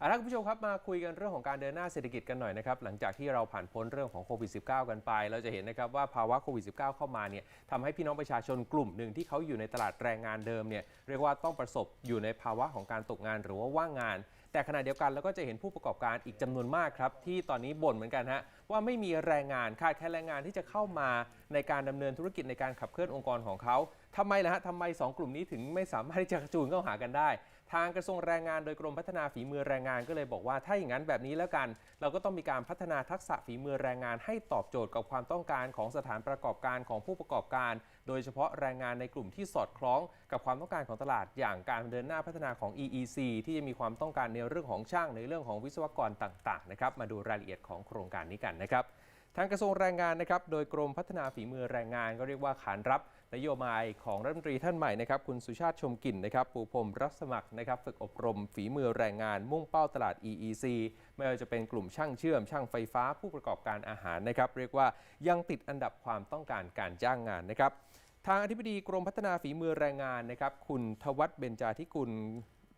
อาละคุณผู้ชมครับมาคุยกันเรื่องของการเดินหน้าเศรษฐกิจกันหน่อยนะครับหลังจากที่เราผ่านพ้นเรื่องของโควิด -19 กันไป เราจะเห็นนะครับว่าภาวะโควิด -19 เข้ามาเนี่ยทำให้พี่น้องประชาชนกลุ่มหนึ่งที่เขาอยู่ในตลาดแรงงานเดิมเนี่ยเรียกว่าต้องประสบอยู่ในภาวะของการตกงานหรือว่าว่างงาน แต่ขณะเดียวกันเราก็จะเห็นผู้ประกอบการอีกจำนวนมากครับที่ตอนนี้บ่นเหมือนกันฮะว่าไม่มีแรงงานขาดแคลนแรงงานที่จะเข้ามาในการดำเนินธุรกิจในการขับเคลื่อนองค์กรของเขา ทำไมล่ะฮะทำไมสองกลุ่มนี้ถึงไม่สามารถที่จะจูนเข้าหากันได้ ทางกระทรวงแรงงานโดยกรมพัฒนาฝีมือแรงงานก็เลยบอกว่าถ้าอย่างนั้นแบบนี้แล้วกัน เราก็ต้องมีการพัฒนาทักษะฝีมือแรงงานให้ตอบโจทย์กับความต้องการของสถานประกอบการของผู้ประกอบการ โดยเฉพาะแรงงานในกลุ่มที่สอดคล้องกับความต้องการของตลาด อย่างการเดินหน้าพัฒนาของ EEC ที่จะมีความต้องการในเรื่องของช่างในเรื่องของวิศวกรต่างๆนะครับมาดูรายละเอียดของโครงการนี้กันนะครับทางกระทรวงแรงงานนะครับ โดยกรมพัฒนาฝีมือแรงงานก็เรียกว่าขานรับนโยบายของรัฐมนตรีท่านใหม่นะครับคุณสุชาติชมกลิ่นนะครับปูพรมรับสมัครนะครับฝึกอบรมฝีมือแรงงานมุ่งเป้าตลาด EEC ไม่ว่าจะเป็นกลุ่มช่างเชื่อม ช่างไฟฟ้าผู้ประกอบการอาหารนะครับเรียกว่ายังติดอันดับความต้องการการจ้างงานนะครับทางอธิบดีกรมพัฒนาฝีมือแรงงานนะครับคุณทวัฒเบญจาธิกุล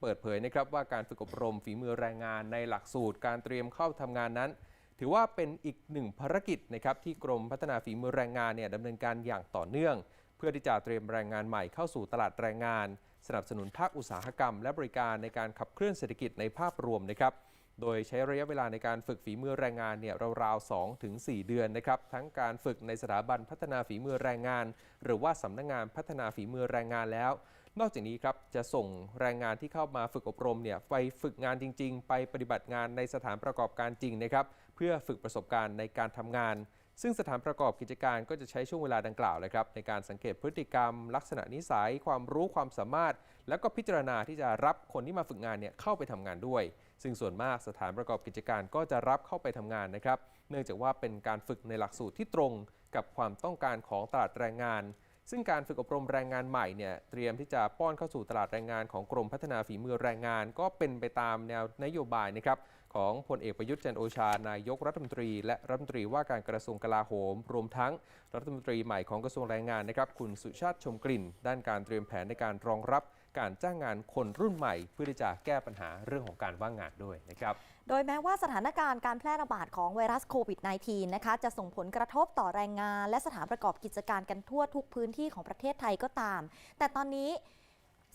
เปิดเผยนะครับว่าการฝึกอบรมฝีมือแรงงานในหลักสูตรการเตรียมเข้าทำงานนั้น ถือว่าเป็นอีกหนึ่งภารกิจนะครับที่กรมพัฒนาฝีมือแรงงานเนี่ยดำเนินการอย่างต่อเนื่อง เพื่อที่จะเตรียมแรงงานใหม่เข้าสู่ตลาดแรงงาน สนับสนุนภาคอุตสาหกรรม และบริการในการขับเคลื่อนเศรษฐกิจในภาพรวมนะครับ โดยใช้ระยะเวลาในการฝึกฝีมือแรงงานเนี่ยราวๆ2ถึง4เดือนนะครับ ทั้งการฝึกในสถาบันพัฒนาฝีมือแรงงาน หรือว่าสำนักงานพัฒนาฝีมือแรงงานแล้ว นอกจากนี้ครับจะส่งแรงงานที่เข้ามาฝึกอบรมเนี่ยไปฝึกงานจริง ๆ ไปปฏิบัติงานในสถานประกอบการจริงนะครับ เพื่อฝึกประสบการณ์ในการทำงาน ซึ่งสถานประกอบกิจการก็จะใช้ช่วงเวลาดังกล่าวเลยครับในการสังเกตพฤติกรรม ลักษณะนิสัย ความรู้ความสามารถ แล้วก็พิจารณาที่จะรับคนที่มาฝึกงานเนี่ยเข้าไปทำงานด้วย ซึ่งส่วนมากสถานประกอบกิจการก็จะรับเข้าไปทำงานนะครับ เนื่องจากว่าเป็นการฝึกในหลักสูตรที่ตรงกับความต้องการของตลาดแรงงาน ซึ่งการฝึกอบรมแรงงานใหม่เนี่ยเตรียมที่จะป้อนเข้าสู่ตลาดแรงงานของกรมพัฒนาฝีมือแรงงาน ก็เป็นไปตามแนวนโยบายนะครับ ของพลเอกประยุทธ์จันโอชานายกรัฐมนตรี และรัฐมนตรีว่าการกระทรวงกลาโหม รวมทั้งรัฐมนตรีใหม่ของกระทรวงแรงงานนะครับคุณสุชาติชมกลิ่น ด้านการเตรียมแผนในการรองรับการจ้างงานคนรุ่นใหม่ เพื่อที่จะแก้ปัญหาเรื่องของการว่างงานด้วยนะครับ โดยแม้ว่าสถานการณ์การแพร่ระบาดของไวรัสโควิด -19 นะคะจะส่งผลกระทบต่อแรงงาน และสถานประกอบกิจการกันทั่วทุกพื้นที่ของประเทศไทยก็ตาม แต่ตอนนี้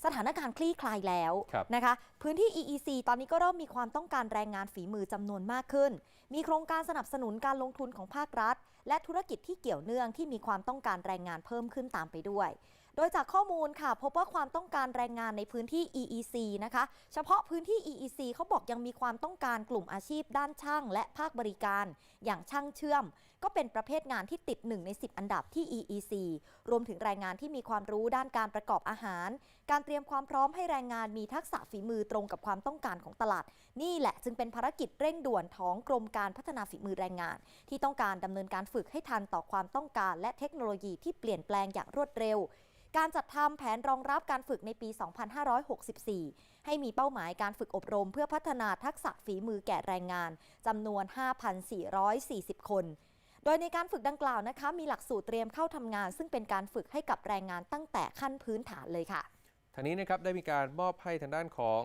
สถานการณ์คลี่คลายแล้วครับนะคะ พื้นที่ EEC ตอนนี้ก็เริ่มมีความต้องการแรงงานฝีมือจำนวนมากขึ้น มีโครงการสนับสนุนการลงทุนของภาครัฐ และธุรกิจที่เกี่ยวเนื่องที่มีความต้องการแรงงานเพิ่มขึ้นตามไปด้วย โดยจากข้อมูลค่ะ พบว่าความต้องการแรงงานในพื้นที่ EEC นะคะ เฉพาะพื้นที่ EEC เขาบอกยังมีความต้องการกลุ่มอาชีพด้านช่างและภาคบริการ อย่างช่างเชื่อม ก็เป็นประเภทงานที่ติด 1 ใน 10 อันดับที่ EEC รวมถึงแรงงานที่มีความรู้ด้านการประกอบอาหาร การเตรียมความพร้อมให้แรงงานมีทักษะฝีมือตรงกับความต้องการของตลาด นี่แหละจึงเป็นภารกิจเร่งด่วนของกรมการพัฒนาฝีมือแรงงาน ที่ต้องการดำเนินการฝึกให้ทันต่อความต้องการ และเทคโนโลยีที่เปลี่ยนแปลงอย่างรวดเร็ว การจัดทำแผนรองรับการฝึกในปี 2564 ให้มีเป้าหมายการฝึกอบรมเพื่อพัฒนาทักษะฝีมือแก่แรงงานจำนวน 5,440 คนโดยในการฝึกดังกล่าวนะคะ มีหลักสูตรเตรียมเข้าทำงาน ซึ่งเป็นการฝึกให้กับแรงงานตั้งแต่ขั้นพื้นฐานเลยค่ะทางนี้นะครับได้มีการมอบให้ทางด้านของ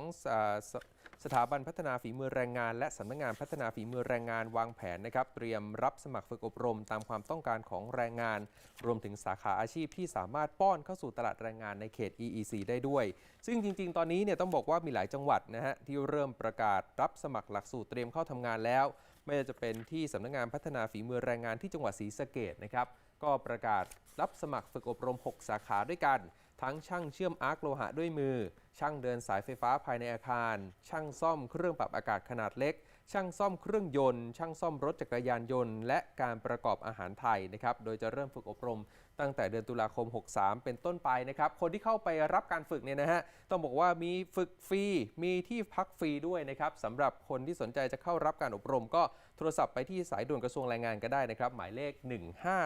สถาบันพัฒนาฝีมือแรงงาน และสำนักงานพัฒนาฝีมือแรงงานวางแผนนะครับ เตรียมรับสมัครฝึกอบรมตามความต้องการของแรงงาน รวมถึงสาขาอาชีพที่สามารถป้อนเข้าสู่ตลาดแรงงานในเขต EEC ได้ด้วย ซึ่งจริง ๆ ตอนนี้เนี่ยต้องบอกว่ามีหลายจังหวัดนะฮะที่เริ่มประกาศรับสมัครหลักสูตรเตรียมเข้าทำงานแล้ว ไม่ว่าจะเป็นที่สำนักงานพัฒนาฝีมือแรงงานที่จังหวัดศรีสะเกดนะครับ ก็ประกาศรับสมัครฝึกอบรม 6 สาขาด้วยกัน ทั้งช่างเชื่อมอาร์คโลหะด้วยมือ ช่างเดินสายไฟฟ้าภายในอาคาร ช่างซ่อมเครื่องปรับอากาศขนาดเล็ก ช่างซ่อมเครื่องยนต์ ช่างซ่อมรถจักรยานยนต์ และการประกอบอาหารไทยนะครับ โดยจะเริ่มฝึกอบรม ตั้งแต่เดือนตุลาคม 63 เป็นต้นไปนะครับ คนที่เข้าไปรับการฝึกเนี่ยนะฮะ ต้องบอกว่ามีฝึกฟรี มีที่พักฟรีด้วยนะครับสำหรับคนที่สนใจจะเข้ารับการอบรม ก็โทรศัพท์ไปที่สายด่วนกระทรวงแรงงานก็ได้นะครับ หมายเลข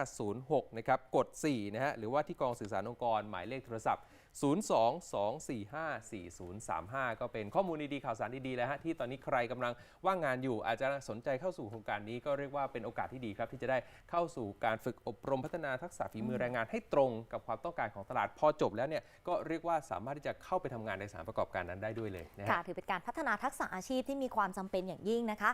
1506 นะครับ กด 4 นะฮะ หรือว่าที่กองสื่อสารองค์กร หมายเลขโทรศัพท์ 022454035 ก็เป็นข้อมูลดีๆข่าวสารดีๆแล้วฮะที่ตอนนี้ใครกำลังว่างงานอยู่ อาจจะสนใจเข้าสู่โครงการนี้ก็เรียกว่าเป็นโอกาสที่ดีครับที่จะได้เข้าสู่การฝึกอบรมพัฒนาทักษะฝีมือแรงงานให้ตรงกับความต้องการของตลาดพอจบแล้วเนี่ยก็เรียกว่าสามารถที่จะเข้าไปทำงานในสถานประกอบการนั้นได้ด้วยเลยนะค่ะถือเป็นการพัฒนาทักษะอาชีพที่มีความจำเป็นอย่างยิ่งนะคะ